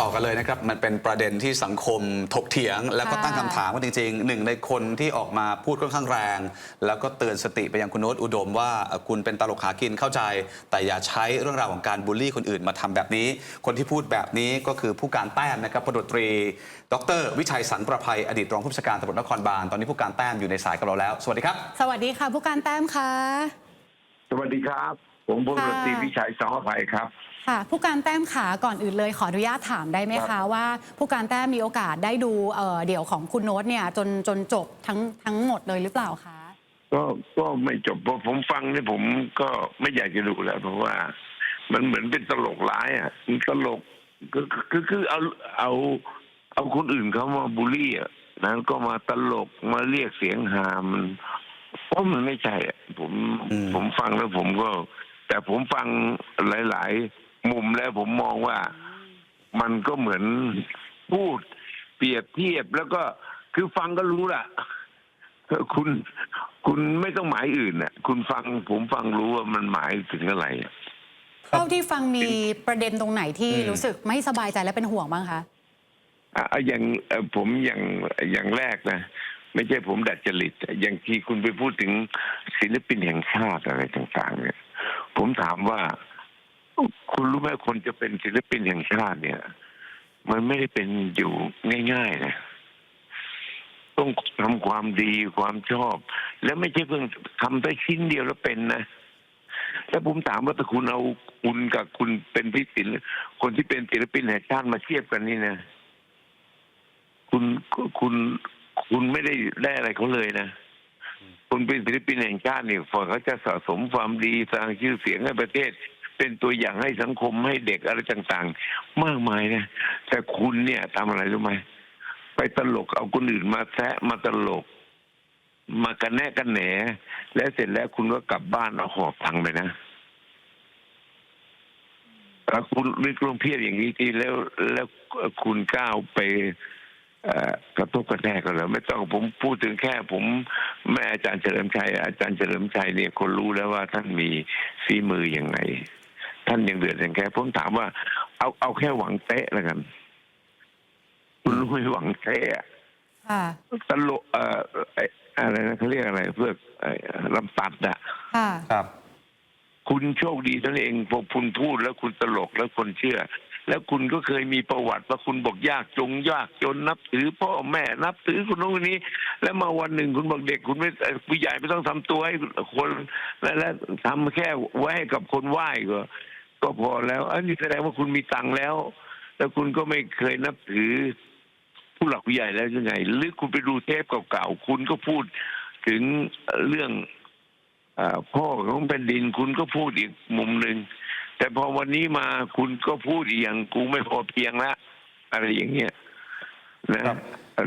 ต่อกันเลยนะครับ มันเป็นประเด็นที่สังคมถกเถียง แล้วก็ค่ะตั้งคำถามว่าจริงๆหนึ่งในคนที่ออกมาพูดค่อนข้างแรง แล้วก็เตือนสติไปยังคุณโน้ตอุดมว่าเอ่อคุณเป็นตลกหากินเข้าใจ แต่อย่าใช้เรื่องราวของการบูลลี่คนอื่นมาทำแบบนี้ คนที่พูดแบบนี้ก็คือผู้การแต้มนะครับพลตำรวจตรี ดร วิชัยสันประภัยอดีตรองผู้บัญชาการตำรวจนครบาลตอนนี้ผู้การแต้มอยู่ในสายกับเราแล้ว สวัสดีครับ สวัสดีค่ะผู้การแต้มค่ะ สวัสดีครับ ผมพลตำรวจตรีค่ะวิชัยสองอภัยครับ ค่ะผู้การแต้มขาก่อนอื่นเลยขออนุญาตถามได้ไหมครัคะบว่า ผู้การแต้มมีโอกาสได้ดูเอ่อเดี่ยวของคุณโน้ตเนี่ยจนจนจบทั้งทั้งหมดเลยหรือเปล่าคะก็ก็ไม่จบเพราะผมฟังเนี่ยผมก็ไม่อยากจะดูแล้ว เพราะว่า มันเหมือนเป็นตลกร้ายอะมันตลกคือคือคือเอาเอาเอาคนอื่นเขามาบูลลี่อะนั้นก็มาตลกมาเรียกเสียงหามันเพราะมันไม่ใช่อะผมอืมผมฟังแล้วผมก็ แต่ผมฟังหลาย ๆ มุมแล้วผมมองว่ามันก็เหมือนพูดเปรียบเทียบแล้วก็คือฟังก็รู้ล่ะคุณคุณไม่ต้องหมายอื่นน่ะ คุณฟังผมฟังรู้ว่ามันหมายถึงอะไรอะเท่าที่ฟังมีประเด็นตรงไหนที่อืมรู้สึกไม่สบายใจและเป็นห่วงบ้างคะอะอย่างเอ่อผมอย่างอย่างแรกนะไม่ใช่ผมดัดจริตอะอย่างที่คุณไปพูดถึงศิลปินแห่งชาติอะไรต่าง ๆ เนี่ย ผมถามว่า คุณรู้ไหมคนจะเป็นศิลปินแห่งชาติเนี่ย มันไม่ได้เป็นอยู่ง่ายๆนะต้องทำความดีความชอบ แล้วไม่ใช่เพิ่งทำได้ชิ้นเดียวแล้วเป็นนะแล้วผมถามว่าถ้าคุณเอาคุณกับคุณเป็นพิศิลป์คนที่เป็นศิลปินแห่งชาติมาเทียบกันนี่นะคุณคุณคุณไม่ได้ได้อะไรเขาเลยนะคุณเป็นศิลปินแห่งชาติเนี่ยฝ่ายเขาจะสะสมความดีสร้างชื่อเสียงให้ประเทศ เป็นตัวอย่างให้สังคมให้เด็กอะไรต่างๆ มากมายนะแต่คุณเนี่ยทำอะไรรู้ไหมไปตลกเอาคนอื่นมาแซะมาตลก มากันแนะกันแหน และเสร็จแล้วคุณก็กลับบ้านเอาหอบตังไปนะแล้วคุณนึกลงเพียบอย่างนี้ทีแล้วแล้วคุณก้าวไปกระทบกระแทกกันแล้วไม่ต้องผมพูดถึงแค่ผมแม่อาจารย์เฉลิมชัยอาจารย์เฉลิมชัยเนี่ยคนรู้แล้วว่าท่านมีฝีมือยังไง ท่านยังเดือดยังแค่ผมถามว่า เอาเอาแค่หวังเตะแล้วกันคุณรู้ไหมหวังเตะอะค่ะตลกเอ่อไอ้อะไรนะเขาเรียกอะไร เพื่อไอ้ลำตัดอะค่ะครับ คุณโชคดีท่านเองพอคุณพูดแล้วคุณตลกแล้วคนเชื่อ แล้วคุณก็เคยมีประวัติว่าคุณบอกยากจงยากจนนับถือพ่อแม่นับถือคนโน้นคนนี้ แล้วมาวันหนึ่งคุณบอกเด็กคุณไม่เอ่อผู้ใหญ่ไม่ต้องทำตัวให้คน แล้วแล้วทำแค่ไว้ให้กับคนไหว้ก็ ก็พอแล้ว อันนี้แสดงว่าคุณมีตังค์แล้ว แล้วคุณก็ไม่เคยนับถือผู้หลักผู้ใหญ่แล้วยังไง หรือคุณไปดูเทปเก่าๆคุณก็พูดถึงเรื่องอพ่อของแผ่นดิน คุณก็พูดอีกมุมหนึ่งแต่พอวันนี้มาคุณก็พูดอีกอย่างกูไม่พอเพียงละอะไรอย่างเงี้ยนะครับ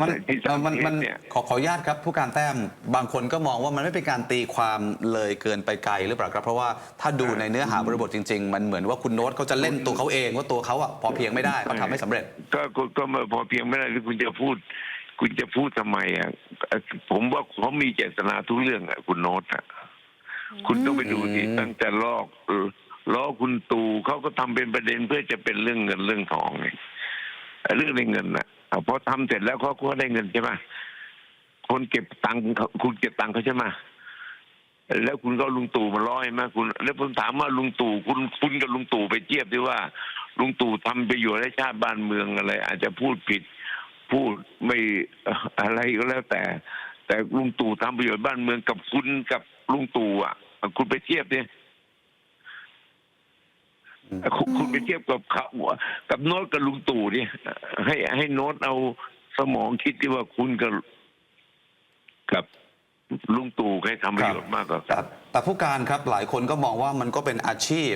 มันแต่ที่เอ่อมันสังเกตมันเนี่ย ขอขออนุญาตครับผู้การแต้มบางคนก็มองว่ามันไม่เป็นการตีความเลยเกินไปไกลหรือเปล่าครับ เพราะว่าถ้าดูในเนื้อหาบริบทจริง ๆ มันเหมือนว่าคุณโน้ตเขาจะเล่นตัวเขาเองว่าตัวเขาอะพอเพียงไม่ได้เขาทำไม่สำเร็จ ก็ก็ก็มาพอเพียงไม่ได้หรือคุณจะพูด คุณจะพูดทำไมอะเอ่อผมว่าเขามีเจตนาทุกเรื่องอะคุณโน้ตอะคุณต้องไปดูดิอืม ตั้งแต่ลอกเออล้อคุณตู่เขาก็ทำเป็นประเด็นเพื่อจะเป็นเรื่องเงินเรื่องทองไง เรื่องในเงินน่ะอะพอทำเสร็จแล้วเขาก็ได้เงินใช่ไหมคนเก็บตังค์คุณเก็บตังค์เขาใช่ไหมแล้วคุณก็ลุงตู่มาร้อยมาคุณ แล้วผมถามว่าลุงตู่คุณคุณกับลุงตู่ไปเทียบดีว่า ลุงตู่ทำประโยชน์ให้ชาติบ้านเมืองอะไร อาจจะพูดผิด พูดไม่เอ่ออะไรก็แล้วแต่ แต่ลุงตู่ทำประโยชน์บ้านเมืองกับคุณกับลุงตู่อะ คุณไปเทียบเนี่ย คุณคุณไปเทียบกับเขากับโน้ตกับลุงตู่เนี่ยให้ให้โน้ตเอาสมองคิดที่ว่าคุณกับกับลุงตู่ใครทำประโยชน์มากกว่ากัแต่นแต่ผู้การครับหลายคนก็มองว่ามันก็เป็นอาชีพ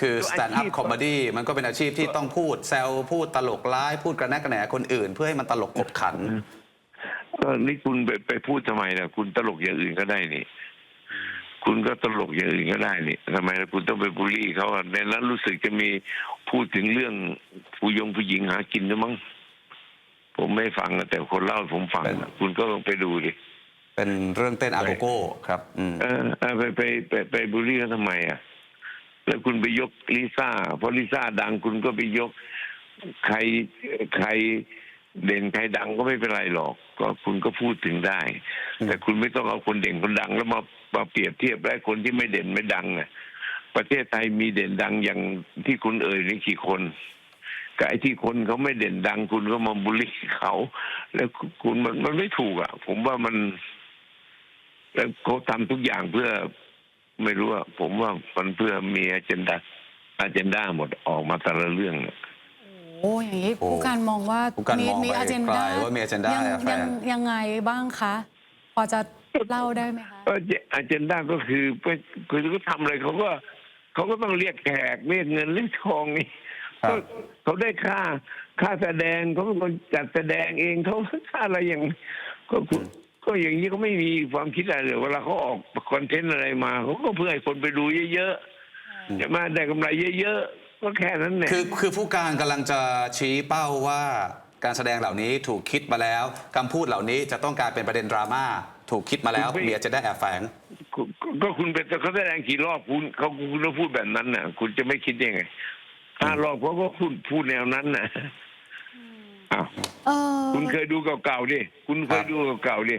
คือก็อาชีพ stand up comedy มันก็เป็นอาชีพที่ต้องพูดแซวพูดตลกร้าย พูดกระแนะกระแหนคนอื่น เพื่อให้มันตลกขบขันเออนี่คุณไปไปพูดทำไมล่ะ คุณตลกอย่างอื่นก็ได้นี่ คุณก็ตลกอย่างอื่นก็ได้นี่ทำไมล่ะคุณต้องไปบูลลี่เขาอะในนั้นรู้สึกจะมีพูดถึงเรื่องผู้ยงผู้หญิงหากินด้วยมั้งผมไม่ฟังอะแต่คนเล่าให้ผมฟังอะคุณก็ลองไปดูดิเป็นเรื่องเต้นอาโกโก้ครับอืมเออเออไปไปไปไปบูลลี่เขาทำไมอะแล้วคุณไปยกลิซ่าเพราะลิซ่าดังคุณก็ไปยกใครใคร เด่นใครดังก็ไม่เป็นไรหรอก ก็คุณก็พูดถึงได้ แต่คุณไม่ต้องเอาคนเด่นคนดัง แล้วมามาเปรียบเทียบได้คนที่ไม่เด่นไม่ดังอะ ประเทศไทยมีเด่นดังอย่างที่คุณเอ่ยนี่กี่คนกับไอ้ที่คนเขาไม่เด่นดัง คุณก็มาบูลลี่เขา แล้วคุณมันมันไม่ถูกอะ ผมว่ามันแล้วเขาทำทุกอย่างเพื่อไม่รู้ว่าผมว่ามันเพื่อมีอ g e n d a อ g e n d a หมดออกมาแต่ละเรื่องอะ โอ้อย่างนี้โอ้ผู้การมองว่าผู้การมีมองมีไปอเจนดาไกลว่ามี agenda ยังแฝงยังยังไงบ้างคะ พอจะเล่าได้ไหมคะ ก็อ g e n d a ก็คือคือเขาทำอะไรเขาก็เขาก็ต้องเรียกแขกเรียกเงินเรียกทองนี่ครับ ก็เขาได้ค่าค่าแสดงเขาเป็นคนจัดแสดงเองเขาค่าอะไรอย่างก็คุณก็อย่างนี้เขาไม่มีความคิดอะไรเลยเวลาเขาออกคอนเทนต์อะไรมาเขาก็เพื่อให้คนไปดูเยอะๆจะมาได้กำไรเยอะๆ ก็แค่นั้นแหละคือคือผู้การกำลังจะชี้เป้าว่าการแสดงเหล่านี้ถูกคิดมาแล้วคำพูดเหล่านี้จะต้องกลายเป็นประเด็นดราม่าถูกคิดมาแล้วคุณไม่เมียจะได้แอบแฝง ก็ก็ก็คุณเป็นเขาแสดงกี่รอบคุณเขาคุณก็พูดแบบนั้นน่ะ คุณจะไม่คิดยังไงห้ารอบเขาก็พูดพูดแนวนั้นน่ะอ้าวเออคุณเคยดูเก่าๆดิคุณเคยดูเก่าๆดิ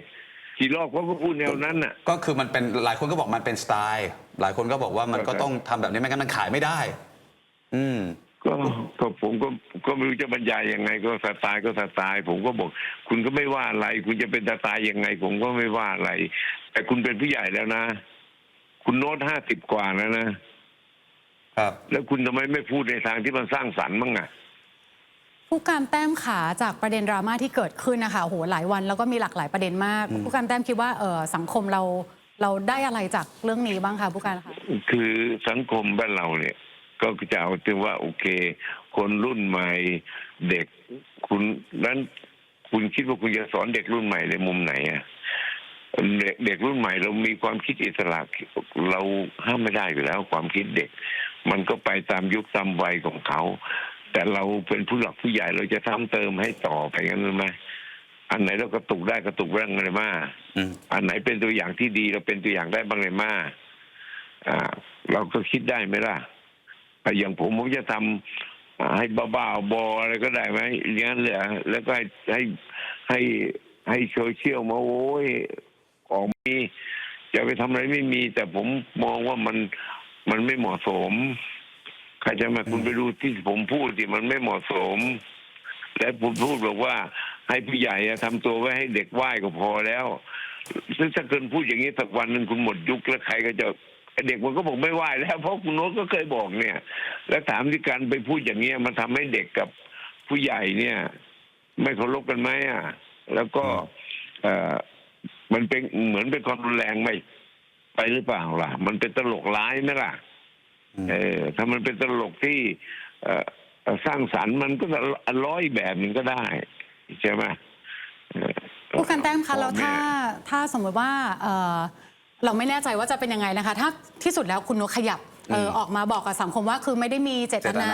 กี่รอบเขาก็พูดแนวนั้นน่ะ ก็คือมันเป็นหลายคนก็บอกมันเป็นสไตล์ หลายคนก็บอกว่ามันก็ต้องทำแบบนี้ไม่งั้นมันขายไม่ได้ อืม ก็ก็ผมก็ก็ไม่รู้จะบรรยายยังไง ก็สไตล์ก็สไตล์ผมก็บอก คุณก็ไม่ว่าอะไร คุณจะเป็นสไตล์ยังไง ผมก็ไม่ว่าอะไร แต่คุณเป็นผู้ใหญ่แล้วนะ คุณโน้ตห้าสิบกว่าแล้วนะ ครับ แล้วคุณทำไมไม่พูดในทางที่มันสร้างสรรค์บ้างอะ ผู้การแต้มขาจากประเด็นดราม่าที่เกิดขึ้นนะคะโอ้โหหลายวันแล้วก็มีหลากหลายประเด็นมาก ผู้การแต้มคิดว่าเออสังคมเราเราได้อะไรจากเรื่องนี้บ้างคะผู้การคะ คือสังคมบ้านเราเนี่ย ก็จะเอาถึงว่าโอเค คนรุ่นใหม่เด็กคุณนั้นคุณคิดว่าคุณจะสอนเด็กรุ่นใหม่ในมุมไหนอะเด็กเด็กรุ่นใหม่เรามีความคิดอิสระเราห้ามไม่ได้อยู่แล้ว ความคิดเด็ก มันก็ไปตามยุคตามวัยของเขา แต่เราเป็นผู้หลักผู้ใหญ่เราจะทำเติมให้ต่อไปงั้นหรือไม่อันไหนเรากระตุกได้กระตุกบ้างเลยมาอืมอันไหนเป็นตัวอย่างที่ดีเราเป็นตัวอย่างได้บ้างเลยมาอ่า เราก็คิดได้ไหมล่ะ อะอย่างผมผมจะทำอ่าให้บ้าๆบออะไรก็ได้ไหมอย่างนั้นเลยเหรอแล้วก็ให้ให้ให้ให้โซเชียลมาโอ้ยออกมีจะไปทำอะไรไม่มี แต่ผมมองว่ามันมันไม่เหมาะสมใครจะมาคุณไปดูที่ผมพูดที่มันไม่เหมาะสม และผมพูดบอกว่า ให้ผู้ใหญ่อะทำตัวไว้ให้เด็กไหว้ก็พอแล้วซึ่งถ้าเกินพูดอย่างนี้สักวันหนึ่งคุณหมดยุคแล้วใครก็จะ เด็กมันก็บอกไม่ไหวแล้วเพราะคุณโน้ตก็เคยบอกเนี่ย แล้วถามที่การไปพูดอย่างเนี้ยมันทำให้เด็กกับผู้ใหญ่เนี่ย ไม่เคารพกันไหมอะ แล้วก็เอ่อมันเป็นเหมือนเป็นความรุนแรงไหมไปหรือเปล่าล่ะ มันเป็นตลกร้ายไหมล่ะเออถ้ามันเป็นตลกที่เอ่อเอ่อสร้างสรรค์มันก็จะร้อยแบบหนึ่งก็ได้ใช่ไหมเออผู้การแต้มคะแล้วพ่อถ้าม่ถ้าสมมติว่าเออ เราไม่แน่ใจว่าจะเป็นยังไงนะคะ ถ้าที่สุดแล้วคุณนกขยับเออออกมาบอกกับสังคมว่าคือไม่ได้มีเจตนา เจตนา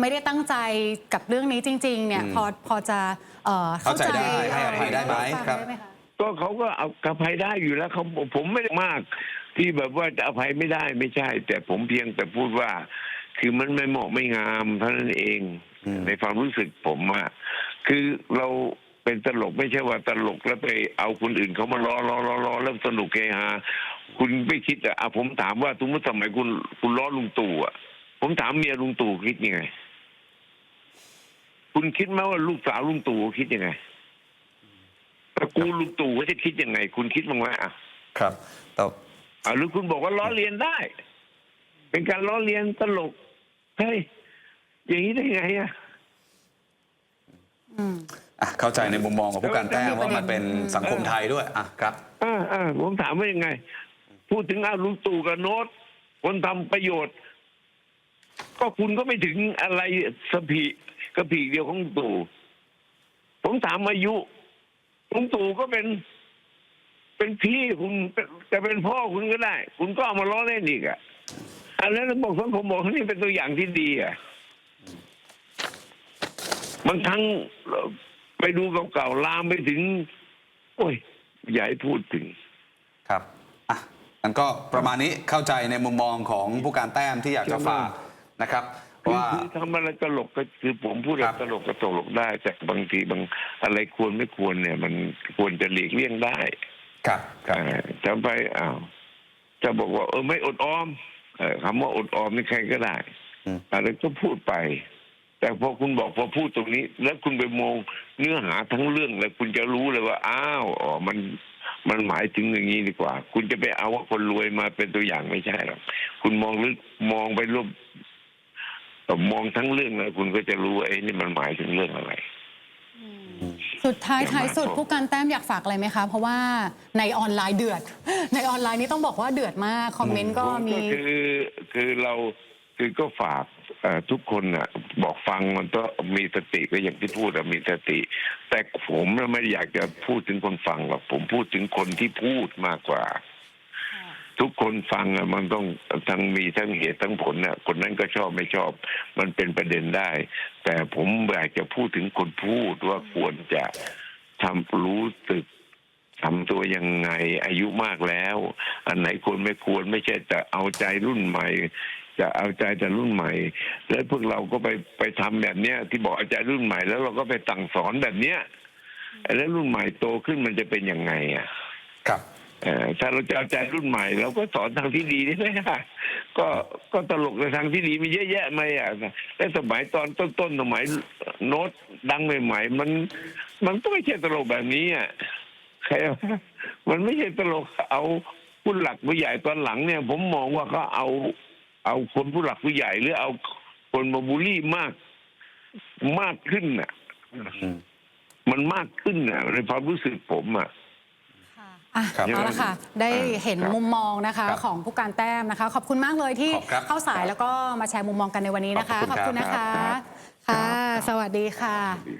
ไม่ได้ตั้งใจกับเรื่องนี้จริง ๆ เนี่ย อืมพอพอจะเอ่อเข้าใจเข้าใจได้ให้อภัยได้ไหมฟังครับ ไหมคะก็เขาก็เอาอภัยได้อยู่แล้วเขาผมไม่ได้มาก ที่แบบว่าจะอภัยไม่ได้ไม่ใช่ แต่ผมเพียงแต่พูดว่า คือมันไม่เหมาะไม่งามเท่านั้นเอง อืม ในความรู้สึกผมอะคือเรา เป็นตลกไม่ใช่ว่าตลกแล้วไปเอาคนอื่นเขามาล้อล้อล้อล้อแล้วสนุกเฮฮาคุณไม่คิดอะอะผมถามว่าทุกเมื่อสมัยคุณคุณล้อลุงตู่อะผมถามเมียลุงตู่คิดยังไง คุณคิดไหมว่าลูกสาวลุงตู่คิดยังไงตระกูลลุงตู่เขาจะคิดยังไง คุณคิดบ้างไหมอะครับแต่อะหรือคุณบอกว่าล้อเลียนได้ เป็นการล้อเลียนตลกเฮ้ยอย่างนี้ได้ไงอะ อืม อะเข้าใจในมุมมองของผู้การแต้มว่ามันเป็นสังคมไทยด้วยอะครับอ่าอ่าผมถามว่ายังไง พูดถึงอาลุงตู่กับโน้ตคนทำประโยชน์ ก็คุณก็ไม่ถึงอะไรสะพีกระพีกเดียวของลุงตู่ผมถามอายุลุงตู่ก็เป็น เป็นพี่คุณเป็นจะเป็นพ่อคุณก็ได้ คุณก็เอามาล้อเล่นอีกอะอันนั้นบอกสังคมบอกว่านี่เป็นตัวอย่างที่ดีอะบางครั้ง ไปดูเก่าๆลามไปถึง โอ้ยอย่าให้พูดถึงครับอะงั้นก็ประมาณนี้เข้าใจในมุมมองของผู้การแต้มที่อยากจะฝากนะครับคือว่าคือทำอะไรตลกก็คือผมพูดอะไรครับตลกก็ตลกได้ แต่บางทีบางอะไรควรไม่ควรเนี่ย มันควรจะหลีกเลี่ยงได้ ครับครับเอ่อจะไปอ้าวจะบอกว่าเออไม่อดออมเออคำว่าอดออมนี่ใครก็ได้อืมอะไรก็พูดไป แต่พอคุณบอกพอพูดตรงนี้ แล้วคุณไปมองเนื้อหาทั้งเรื่องแล้วคุณจะรู้เลยว่า อ้าวอ๋อมันมันหมายถึงอย่างนี้ดีกว่า คุณจะไปเอาว่าคนรวยมาเป็นตัวอย่างไม่ใช่หรอกคุณมองลึกมองไปรวบเอ่อมองทั้งเรื่องแล้วคุณก็จะรู้ว่าไอ้นี่มันหมายถึงเรื่องอะไรสุดท้ายเดี๋ยวท้ายสุดมาผู้การแต้มอยากฝากอะไรไหมคะ เพราะว่าในออนไลน์เดือด ในออนไลน์นี่ต้องบอกว่าเดือดมาก คอมเมนต์ก็มีคือคือเราคือก็ฝากเอ่อ ทุกคนน่ะบอกฟังมันก็มีสติก็อย่างที่พูดอะมีสติ แต่ผมไม่อยากจะพูดถึงคนฟังหรอกผมพูดถึงคนที่พูดมากกว่า ทุกคนฟังอะมันต้องทั้งมีทั้งเหตุทั้งผลน่ะคนนั้นก็ชอบไม่ชอบ มันเป็นประเด็นได้ แต่ผมอยากจะพูดถึงคนพูดว่าควรจะทำรู้สึกทำตัวยังไงอายุมากแล้ว อันไหนควรไม่ควรไม่ใช่แต่เอาใจรุ่นใหม่ จะเอาใจแต่รุ่นใหม่ แล้วพวกเราก็ไปไปทำแบบเนี้ย ที่บอกเอาใจรุ่นใหม่แล้วเราก็ไปสั่งสอนแบบเนี้ยแล้วรุ่นใหม่โตขึ้นมันจะเป็นยังไงอะ ครับเอ่อถ้าเราจะเอาใจรุ่นใหม่เราก็สอนทางที่ดีได้ไหมล่ะก็ก็ตลกในทางที่ดีมีเยอะแยะไหมอะแต่สมัยตอนต้นๆสมัยโน้ตดังใหม่ๆมัน มันก็ไม่ใช่ตลกแบบนี้อะใครว่ามันไม่ใช่ตลกเอาผู้หลักผู้ใหญ่ตอนหลังเนี่ย ผมมองว่าเขาเอา เอาคนผู้หลักผู้ใหญ่หรือเอาคนมาบูลลี่มากมากขึ้นอะอืมมันมากขึ้นอะในความรู้สึกผมอะอะครับเอาละค่ะ ได้เห็นครับมุมมองนะคะครับของผู้การแต้มนะคะ ขอบคุณมากเลยที่ขอบครับเข้าสายแล้วก็มาแชร์มุมมองกันในวันนี้นะคะ ขอบคุณครับนะคะครับค่ะ สวัสดีค่ะ